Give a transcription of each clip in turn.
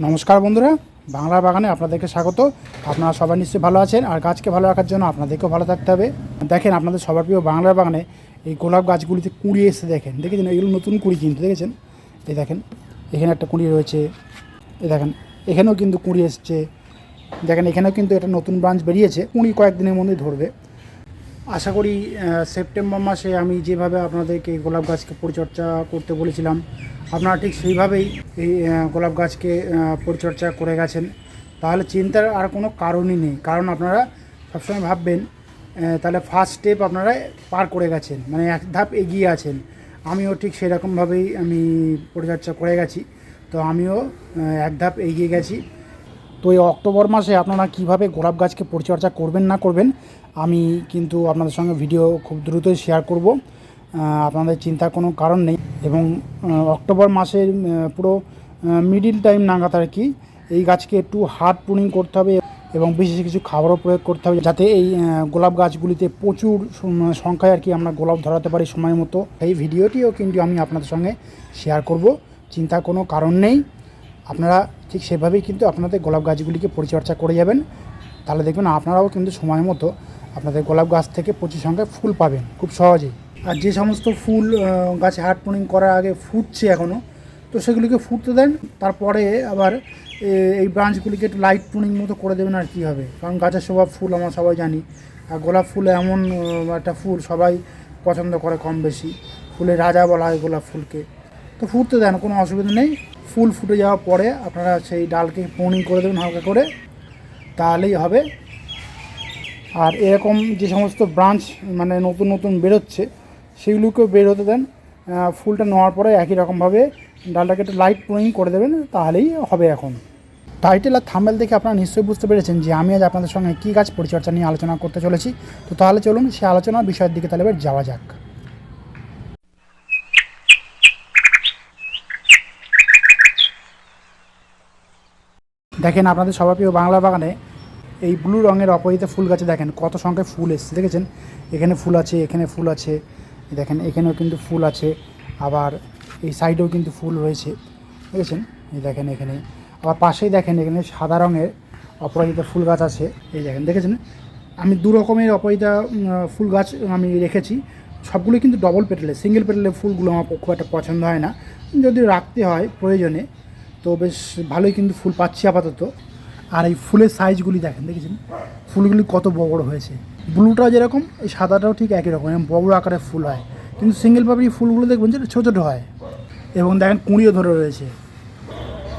নমস্কার বন্ধুরা, বাংলা বাগানে আপনাদেরকে স্বাগত। আপনারা সবাই নিশ্চয়ই ভালো আছেন, আর গাছকে ভালো রাখার জন্য আপনাদেরকেও ভালো থাকতে হবে। দেখেন, আপনাদের সবার প্রিয় বাংলা বাগানে এই গোলাপ গাছগুলিতে কুড়ি এসে দেখেন। দেখেছেন? এগুলো নতুন কুড়ি কিন্তু, দেখেছেন? এই দেখেন, এখানে একটা কুড়ি রয়েছে। এই দেখেন, এখানেও কিন্তু কুড়ি এসছে। দেখেন, এখানেও কিন্তু একটা নতুন ব্রাঞ্চ বেরিয়েছে। কুড়ি কয়েকদিনের মধ্যেই ধরবে। আশা করি সেপ্টেম্বর মাসে আমি যেভাবে আপনাদেরকে গোলাপ গাছকে পরিচর্যা করতে বলেছিলাম আপনারা ঠিক সেইভাবেই এই গোলাপ গাছকে পরিচর্যা করে গেছেন। তাহলে চিন্তার আর কোনো কারণই নেই। কারণ আপনারা সবসময় ভাববেন তাহলে ফার্স্ট স্টেপ আপনারা পার করে গেছেন মানে এক ধাপ এগিয়ে আছেন। আমিও ঠিক সেরকমভাবেই আমি পরিচর্যা করে গেছি। তো আমিও এক ধাপ এগিয়ে গেছি। তো এই অক্টোবর মাসে আপনারা কীভাবে গোলাপ গাছকে পরিচর্যা করবেন না করবেন, আমি কিন্তু আপনাদের সঙ্গে ভিডিও খুব দ্রুতই শেয়ার করব। আপনাদের চিন্তার কোনো কারণ নেই। এবং অক্টোবর মাসের পুরো মিডিল টাইম নাগাদ আর কি, এই গাছকে একটু হার্ড প্রুনিং করতে হবে এবং বিশেষ কিছু খাবারও প্রয়োগ করতে হবে যাতে এই গোলাপ গাছগুলিতে প্রচুর সংখ্যায় আর কি আমরা গোলাপ ধরাতে পারি সময় মতো। এই ভিডিওটিও কিন্তু আমি আপনাদের সঙ্গে শেয়ার করব, চিন্তার কোনো কারণ নেই। আপনারা ঠিক সেভাবেই কিন্তু আপনাদের গোলাপ গাছগুলিকে পরিচর্যা করে যাবেন। তাহলে দেখবেন আপনারাও কিন্তু সময় মতো আপনাদের গোলাপ গাছ থেকে প্রচুর সংখ্যায় ফুল পাবেন, খুব সহজেই। আর যে সমস্ত ফুল গাছে হার্ড প্রুনিং করার আগে ফুটছে এখনও তো সেগুলিকে ফুটতে দেন, তারপরে আবার এই ব্রাঞ্চগুলিকে একটু লাইট প্রুনিং মতো করে দেবেন আর কী হবে। কারণ গাছের স্বভাব ফুল, আমরা সবাই জানি। আর গোলাপ ফুল এমন একটা ফুল সবাই পছন্দ করে কম বেশি। ফুলের রাজা বলা হয় গোলাপ ফুলকে। তো ফুটতে দেন, কোনো অসুবিধা নেই। ফুল ফুটে যাওয়ার পরে আপনারা সেই ডালকে পৌনিং করে দেবেন হালকা করে, তাহলেই হবে। আর এরকম যে সমস্ত ব্রাঞ্চ মানে নতুন নতুন বেরোচ্ছে সেগুলোকেও বের হতে দেন। ফুলটা নেওয়ার পরে একই রকমভাবে ডালটাকে একটু লাইট প্রুনিং করে দেবেন, তাহলেই হবে এখন। টাইটেল আর থাম্বেল দেখে আপনারা নিশ্চয়ই বুঝতে পেরেছেন যে আমি আজ আপনাদের সঙ্গে কী গাছ পরিচর্যা নিয়ে আলোচনা করতে চলেছি। তো তাহলে চলুন সে আলোচনার বিষয়ের দিকে তাহলে যাওয়া যাক। দেখেন আপনাদের সবার প্রিয় বাংলা বাগানে এই ব্লু রঙের অপরিহিত ফুল গাছে দেখেন কত সংখ্যায় ফুল এসছে, দেখেছেন? এখানে ফুল আছে, এখানে ফুল আছে দেখেন, এখানেও কিন্তু ফুল আছে, আবার এই সাইডেও কিন্তু ফুল রয়েছে দেখেছেন এই দেখেন এখানে। আবার পাশেই দেখেন এখানে সাদা রঙের অপরাজিতা ফুল গাছ আছে, এই দেখেন, দেখেছেন? আমি দু রকমের অপরাজিতা ফুল গাছ আমি রেখেছি সবগুলো কিন্তু ডবল পেটেলে সিঙ্গেল পেটেলে ফুলগুলো আমার খুব একটা পছন্দ হয় না। যদি রাখতে হয় প্রয়োজনে, তো বেশ ভালোই কিন্তু ফুল পাচ্ছি আপাতত। আর এই ফুলের সাইজগুলি দেখেন, দেখেছেন? ফুলগুলি কত বড় হয়েছে। ব্লুটাও যেরকম, এই সাদাটাও ঠিক একই রকম, এবং বড় আকারে ফুল হয়। কিন্তু সিঙ্গেল পাপড়ি ফুলগুলো দেখবেন যে ছোটো ছোটো হয়। এবং দেখেন কুঁড়িও ধরে রয়েছে।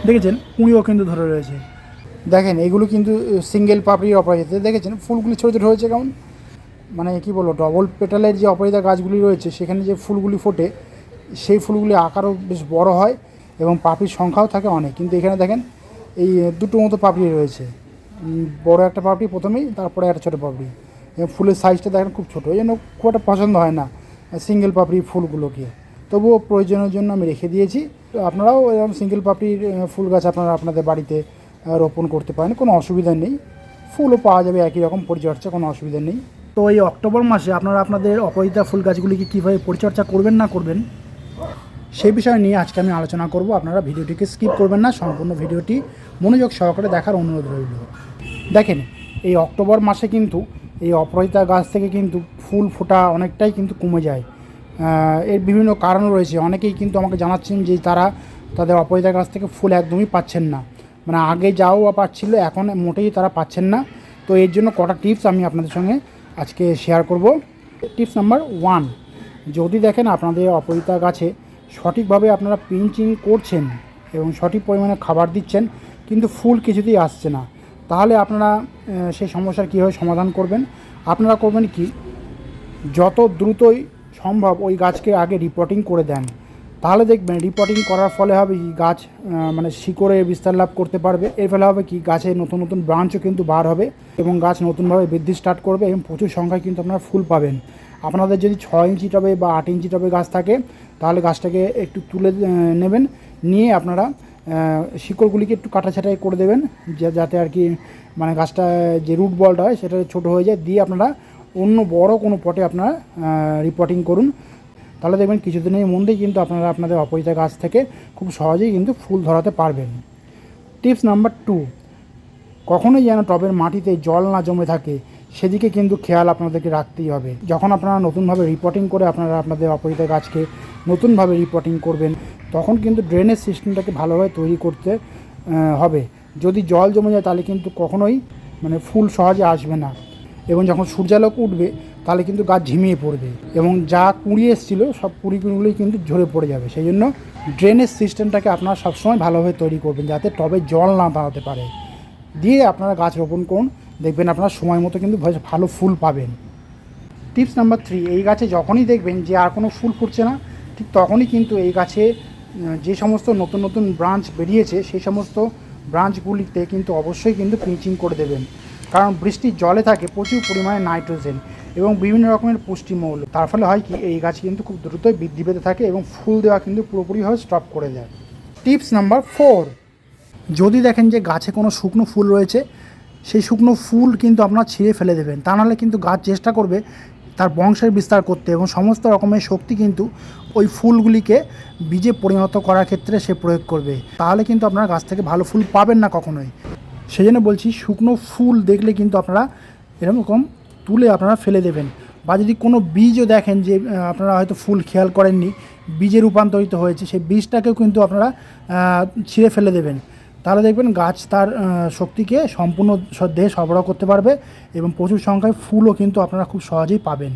দেখেছেন? কুঁড়িও কিন্তু ধরে রয়েছে। দেখেন, এগুলো কিন্তু সিঙ্গেল পাপড়ির অপরাজিতা দেখেছেন? ফুলগুলি ছোটো ছোটো হয়েছে কেমন? মানে কি বলব ডবল পেটালের যে অপরাজিতা গাছগুলি রয়েছে, সেখানে যে ফুলগুলি ফোটে, সেই ফুলগুলি আকারও বেশ বড় হয় এবং পাপড়ির সংখ্যাও থাকে অনেক। কিন্তু এখানে দেখেন, এই দুটো মতো পাপড়ি রয়েছে। বড় একটা পাপড়ি প্রথমেই, তারপরে একটা ছোটো পাপড়ি। ফুলের সাইজটা দেখেন খুব ছোটো ওই জন্য খুব একটা পছন্দ হয় না সিঙ্গেল পাপড়ি ফুলগুলোকে। তবুও প্রয়োজনের জন্য আমি রেখে দিয়েছি। তো আপনারাও এরকম সিঙ্গেল পাপড়ির ফুল গাছ আপনারা আপনাদের বাড়িতে রোপণ করতে পারেন, কোনো অসুবিধা নেই। ফুলও পাওয়া যাবে একই রকম পরিচর্যা, কোনো অসুবিধা নেই। তো এই অক্টোবর মাসে আপনারা আপনাদের অপরাজিতা ফুল গাছগুলিকে কীভাবে পরিচর্যা করবেন না করবেন সেই বিষয় নিয়ে আজকে আমি আলোচনা করব। আপনারা ভিডিওটিকে স্কিপ করবেন না, সম্পূর্ণ ভিডিওটি মনোযোগ সহকারে দেখার অনুরোধ রইল। দেখেন, এই অক্টোবর মাসে কিন্তু এই অপরাজিতা গাছ থেকে কিন্তু ফুল ফোটা অনেকটাই কিন্তু কমে যায়। এর বিভিন্ন কারণ রয়েছে। অনেকেই কিন্তু আমাকে জানাচ্ছেন যে তারা তাদের অপরাজিতা গাছ থেকে ফুল একদমই পাচ্ছেন না। মানে আগে যাও বা পাচ্ছিল, এখন মোটেই তারা পাচ্ছেন না। তো এর জন্য কটা টিপস আমি আপনাদের সঙ্গে আজকে শেয়ার করব। টিপস নাম্বার ওয়ান যদি দেখেন আপনাদের অপরিতা গাছে সঠিকভাবে আপনারা পিঞ্চিং করছেন এবং সঠিক পরিমাণে খাবার দিচ্ছেন, কিন্তু ফুল কিছুতেই আসছে না। তাহলে আপনারা সেই সমস্যার কীভাবে সমাধান করবেন? আপনারা করবেন কি? যত দ্রুতই সম্ভব ওই গাছকে আগে রিপোর্টিং করে দেন। তাহলে দেখবেন রিপোর্টিং করার ফলে হবে কি, গাছ মানে শিকড়ে বিস্তার লাভ করতে পারবে। এর ফলে হবে কি, গাছে নতুন নতুন ব্রাঞ্চও কিন্তু বার হবে এবং গাছ নতুনভাবে বৃদ্ধি স্টার্ট করবে এবং প্রচুর সংখ্যায় কিন্তু আপনারা ফুল পাবেন। আপনাদের যদি ছয় ইঞ্চি টবে বা আট ইঞ্চি টবে গাছ থাকে, তাহলে গাছটাকে একটু তুলে নেবেন। নিয়ে আপনারা শিকড়গুলিকে একটু কাটাছাটাই করে দেবেন যাতে আর কি মানে গাছটা যে রুট বলটা হয়, সেটা ছোটো হয়ে যায়। দিয়ে আপনারা অন্য বড় কোনো পটে আপনারা রিপোর্টিং করুন। তাহলে দেখবেন কিছুদিনের মধ্যেই কিন্তু আপনারা আপনাদের অপরিচিত গাছ থেকে খুব সহজেই কিন্তু ফুল ধরাতে পারবেন। টিপস নাম্বার টু কখনোই যেন টবের মাটিতে জল না জমে থাকে, সেদিকে কিন্তু খেয়াল আপনাদেরকে রাখতেই হবে। যখন আপনারা নতুনভাবে রিপোর্টিং করে আপনারা আপনাদের অপরিত গাছকে নতুনভাবে রিপোর্টিং করবেন, তখন কিন্তু ড্রেনেজ সিস্টেমটাকে ভালোভাবে তৈরি করতে হবে। যদি জল জমে যায়, তাহলে কিন্তু কখনোই মানে ফুল সহজে আসবে না। এবং যখন সূর্যালোক উঠবে, তাহলে কিন্তু গাছ ঝিমিয়ে পড়বে এবং যা কুড়ি এসেছিল, সব কুড়ি কুড়িগুলোই কিন্তু ঝরে পড়ে যাবে। সেই জন্য ড্রেনেজ সিস্টেমটাকে আপনারা সবসময় ভালোভাবে তৈরি করবেন, যাতে টবে জল না দাঁড়াতে পারে। দিয়ে আপনারা গাছ রোপণ করুন, দেখবেন আপনারা সময় মতো কিন্তু ভালো ফুল পাবেন। টিপস নাম্বার থ্রি, এই গাছে যখনই দেখবেন যে আর কোনো ফুল ফুটছে না ঠিক তখনই কিন্তু এই গাছে যে সমস্ত নতুন নতুন ব্রাঞ্চ বেরিয়েছে, সেই সমস্ত ব্রাঞ্চগুলিতে কিন্তু অবশ্যই কিন্তু পিঞ্চিং করে দেবেন। কারণ বৃষ্টির জলে থাকে প্রচুর পরিমাণে নাইট্রোজেন এবং বিভিন্ন রকমের পুষ্টিমৌল। তার ফলে হয় কি, এই গাছ কিন্তু খুব দ্রুতই বৃদ্ধি পেতে থাকে এবং ফুল দেওয়া কিন্তু পুরোপুরিভাবে স্টপ করে দেয়। টিপস নাম্বার ফোর যদি দেখেন যে গাছে কোনো শুকনো ফুল রয়েছে, সেই শুকনো ফুল কিন্তু আপনার ছিঁড়ে ফেলে দেবেন। তা নাহলে কিন্তু গাছ চেষ্টা করবে তার বংশের বিস্তার করতে এবং সমস্ত রকমের শক্তি কিন্তু ওই ফুলগুলিকে বীজে পরিণত করার ক্ষেত্রে সে প্রয়োগ করবে। তাহলে কিন্তু আপনারা গাছ থেকে ভালো ফুল পাবেন না কখনোই। সেই জন্য বলছি, শুকনো ফুল দেখলে কিন্তু আপনারা এরকম তুলে আপনারা ফেলে দেবেন। বা যদি কোনো বীজও দেখেন যে আপনারা হয়তো ফুল খেয়াল করেননি, বীজে রূপান্তরিত হয়েছে, সেই বীজটাকেও কিন্তু আপনারা ছিঁড়ে ফেলে দেবেন। তাহলে দেখবেন গাছ তার শক্তিকে সম্পূর্ণ দেহে সরবরাহ করতে পারবে এবং প্রচুর সংখ্যায় ফুলও কিন্তু আপনারা খুব সহজেই পাবেন।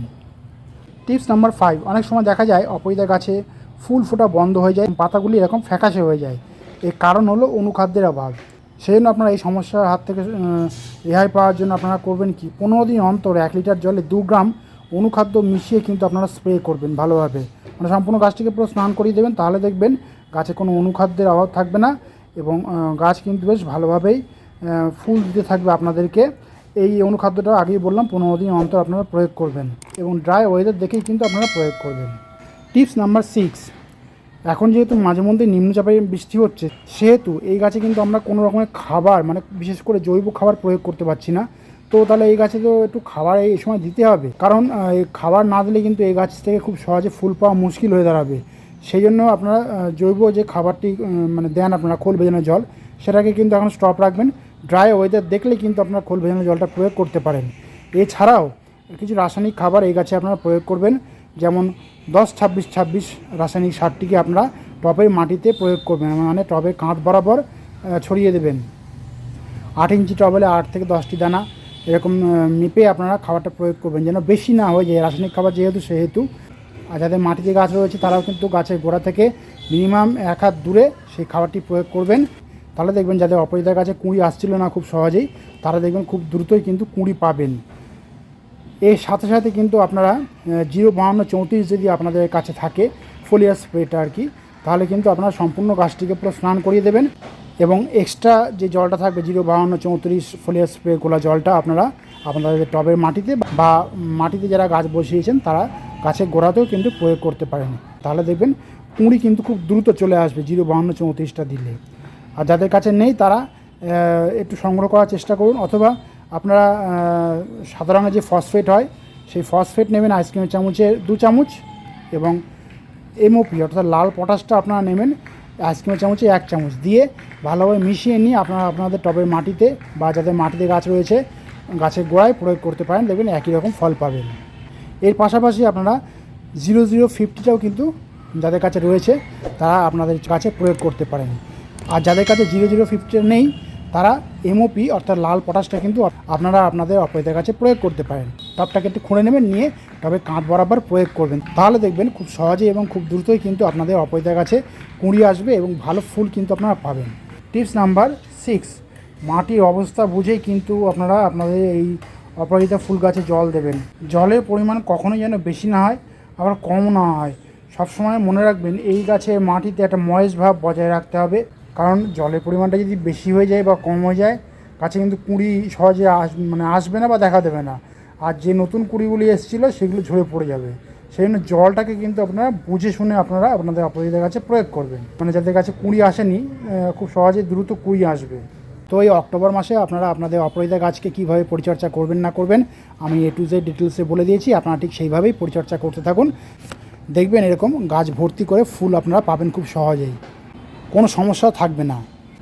টিপস নাম্বার ফাইভ অনেক সময় দেখা যায় অপরিদা গাছে ফুল ফোটা বন্ধ হয়ে যায়, পাতাগুলি এরকম ফ্যাকাশে হয়ে যায়। এর কারণ হলো অনুখাদ্যের অভাব। সেই জন্য আপনারা এই সমস্যার হাত থেকে রেহাই পাওয়ার জন্য আপনারা করবেন কি? পনেরো দিন অন্তর এক লিটার জলে দু গ্রাম অনুখাদ্য মিশিয়ে কিন্তু আপনারা স্প্রে করবেন ভালোভাবে। মানে সম্পূর্ণ গাছটিকে পুরো স্নান করিয়ে দেবেন, তাহলে দেখবেন গাছে কোনো অনুখাদ্যের অভাব থাকবে না। এবং গাছ কিন্তু বেশ ভালোভাবেই ফুল দিতে থাকবে আপনাদেরকে। এই অনুখাদ্যটা আগেই বললাম, পনেরো দিন অন্তর আপনারা প্রয়োগ করবেন এবং ড্রাই ওয়েদার দেখেই কিন্তু আপনারা প্রয়োগ করবেন। টিপস নাম্বার সিক্স এখন যেহেতু মাঝে মধ্যে নিম্নচাপে বৃষ্টি হচ্ছে, সেহেতু এই গাছে কিন্তু আমরা কোনো রকমের খাবার মানে বিশেষ করে জৈব খাবার প্রয়োগ করতে পারছি না। তো তাহলে এই গাছে তো একটু খাবার এই সময় দিতে হবে। কারণ এই খাবার না দিলে কিন্তু এই গাছ থেকে খুব সহজে ফুল পাওয়া মুশকিল হয়ে দাঁড়াবে। সেই জন্য আপনারা জৈব যে খাবারটি মানে দেন আপনারা খোল ভেজানো জল, সেটাকে কিন্তু এখন স্টপ রাখবেন। ড্রাই ওয়েদার দেখলে কিন্তু আপনারা খোল ভেজানো জলটা প্রয়োগ করতে পারেন। এছাড়াও কিছু রাসায়নিক খাবার এই গাছে আপনারা প্রয়োগ করবেন। যেমন দশ ছাব্বিশ ছাব্বিশ রাসায়নিক সারটিকে আপনারা টবের মাটিতে প্রয়োগ করবেন মানে টবের কাঁধ বরাবর ছড়িয়ে দেবেন। আট ইঞ্চি টবেলে আট থেকে দশটি দানা, এরকম মেপে আপনারা খাবারটা প্রয়োগ করবেন। যেন বেশি না হয়ে যায়। রাসায়নিক খাবার যেহেতু, সেহেতু আর যাদের মাটিতে গাছ রয়েছে তারাও কিন্তু গাছের গোড়া থেকে মিনিমাম এক হাত দূরে সেই খাবারটি প্রয়োগ করবেন। তাহলে দেখবেন যাদের অপরিতার কাছে কুঁড়ি আসছিল না খুব সহজেই, তারা দেখবেন খুব দ্রুতই কিন্তু কুঁড়ি পাবেন। এর সাথে সাথে কিন্তু আপনারা জিরো বাহান্ন চৌত্রিশ যদি আপনাদের কাছে থাকে ফোলিয়ার স্প্রেটা আর কি, তাহলে কিন্তু আপনারা সম্পূর্ণ গাছটিকে পুরো স্নান করিয়ে দেবেন এবং এক্সট্রা যে জলটা থাকবে, জিরো বাহান্ন চৌত্রিশ ফোলিয়ার স্প্রে গোলা জলটা আপনারা আপনাদের টবের মাটিতে বা মাটিতে যারা গাছ বসিয়েছেন তারা গাছের গোড়াতেও কিন্তু প্রয়োগ করতে পারেন। তাহলে দেখবেন কুঁড়ি কিন্তু খুব দ্রুত চলে আসবে, জিরো বাহান্ন চৌত্রিশটা দিলে। আর যাদের কাছে নেই তারা একটু সংগ্রহ করার চেষ্টা করুন, অথবা আপনারা রঙের যে ফসফেট হয়, সেই ফসফেট নেবেন আইসক্রিমের চামচে দু চামচ এবং এমওপি অর্থাৎ লাল পটাশটা আপনারা নেবেন আইসক্রিমের চামচে এক চামচ। দিয়ে ভালোভাবে মিশিয়ে নিয়ে আপনারা আপনাদের টবের মাটিতে বা যাদের মাটিতে গাছ রয়েছে, গাছের গোড়ায় প্রয়োগ করতে পারেন। দেখবেন একই রকম ফল পাবেন। এর পাশাপাশি আপনারা জিরো জিরো ফিফটিটাও কিন্তু যাদের কাছে রয়েছে, তারা আপনাদের কাছে প্রয়োগ করতে পারেন। আর যাদের কাছে জিরো জিরো ফিফটিটা নেই, তারা এমওপি অর্থাৎ লাল পটাশটা কিন্তু আপনারা আপনাদের অপরিতের কাছে প্রয়োগ করতে পারেন। টবটাকে একটু খুঁড়ে নেবেন, নিয়ে তবে কাঁধ বরাবর প্রয়োগ করবেন। তাহলে দেখবেন খুব সহজেই এবং খুব দ্রুতই কিন্তু আপনাদের অপরিতের কাছে কুঁড়ি আসবে এবং ভালো ফুল কিন্তু আপনারা পাবেন। টিপস নাম্বার সিক্স, মাটির অবস্থা বুঝেই কিন্তু আপনারা আপনাদের এই অপরাজিতা ফুল গাছে জল দেবেন। জলের পরিমাণ কখনোই যেন বেশি না হয়, আবার কম না হয়। সবসময় মনে রাখবেন, এই গাছে মাটিতে একটা ময়েস ভাব বজায় রাখতে হবে। কারণ জলের পরিমাণটা যদি বেশি হয়ে যায় বা কম হয়ে যায়, গাছে কিন্তু কুঁড়ি সহজে আস মানে আসবে না বা দেখা দেবে না। আর যে নতুন কুঁড়িগুলি এসেছিল, সেগুলো ঝরে পড়ে যাবে। সেই জন্য জলটাকে কিন্তু আপনারা বুঝে শুনে আপনারা আপনাদের অপরাজিতার কাছে প্রয়োগ করবেন। মানে যাদের কাছে কুঁড়ি আসেনি খুব সহজে দ্রুত কুঁড়ি আসবে। তো এই অক্টোবর মাসে আপনারা আপনাদের অপরাজিতা গাছকে কীভাবে পরিচর্যা করবেন না করবেন, আমি এ টু জেড ডিটেলসে বলে দিয়েছি, আপনারা ঠিক সেইভাবেই পরিচর্যা করতে থাকুন। দেখবেন এরকম গাছ ভর্তি করে ফুল আপনারা পাবেন খুব সহজেই। কোনো সমস্যা থাকবে না।